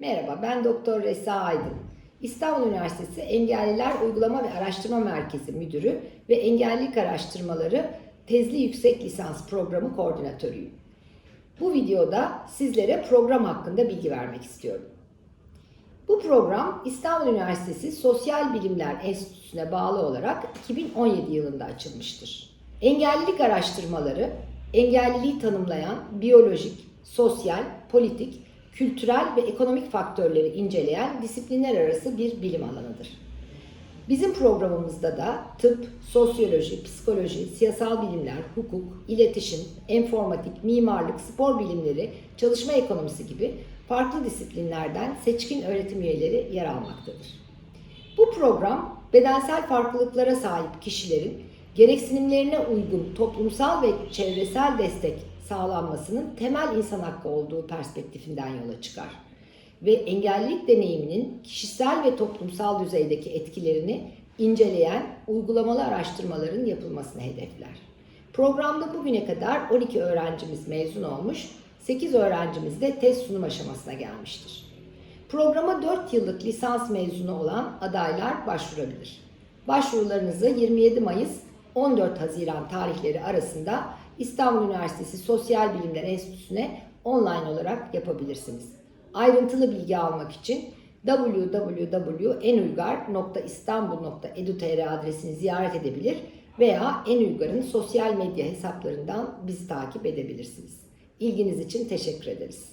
Merhaba, ben Doktor Resa Aydın. İstanbul Üniversitesi Engelliler Uygulama ve Araştırma Merkezi Müdürü ve Engellilik Araştırmaları Tezli Yüksek Lisans Programı Koordinatörüyüm. Bu videoda sizlere program hakkında bilgi vermek istiyorum. Bu program İstanbul Üniversitesi Sosyal Bilimler Enstitüsü'ne bağlı olarak 2017 yılında açılmıştır. Engellilik araştırmaları, engelliliği tanımlayan biyolojik, sosyal, politik, kültürel ve ekonomik faktörleri inceleyen disiplinler arası bir bilim alanıdır. Bizim programımızda da tıp, sosyoloji, psikoloji, siyasal bilimler, hukuk, iletişim, enformatik, mimarlık, spor bilimleri, çalışma ekonomisi gibi farklı disiplinlerden seçkin öğretim üyeleri yer almaktadır. Bu program bedensel farklılıklara sahip kişilerin gereksinimlerine uygun toplumsal ve çevresel destek sağlanmasının temel insan hakkı olduğu perspektifinden yola çıkar ve engellilik deneyiminin kişisel ve toplumsal düzeydeki etkilerini inceleyen uygulamalı araştırmaların yapılmasını hedefler. Programda bugüne kadar 12 öğrencimiz mezun olmuş, 8 öğrencimiz de test sunum aşamasına gelmiştir. Programa 4 yıllık lisans mezunu olan adaylar başvurabilir. Başvurularınızı 27 Mayıs 14 Haziran tarihleri arasında İstanbul Üniversitesi Sosyal Bilimler Enstitüsü'ne online olarak yapabilirsiniz. Ayrıntılı bilgi almak için www.enuygar.istanbul.edu.tr adresini ziyaret edebilir veya Enuygar'ın sosyal medya hesaplarından bizi takip edebilirsiniz. İlginiz için teşekkür ederiz.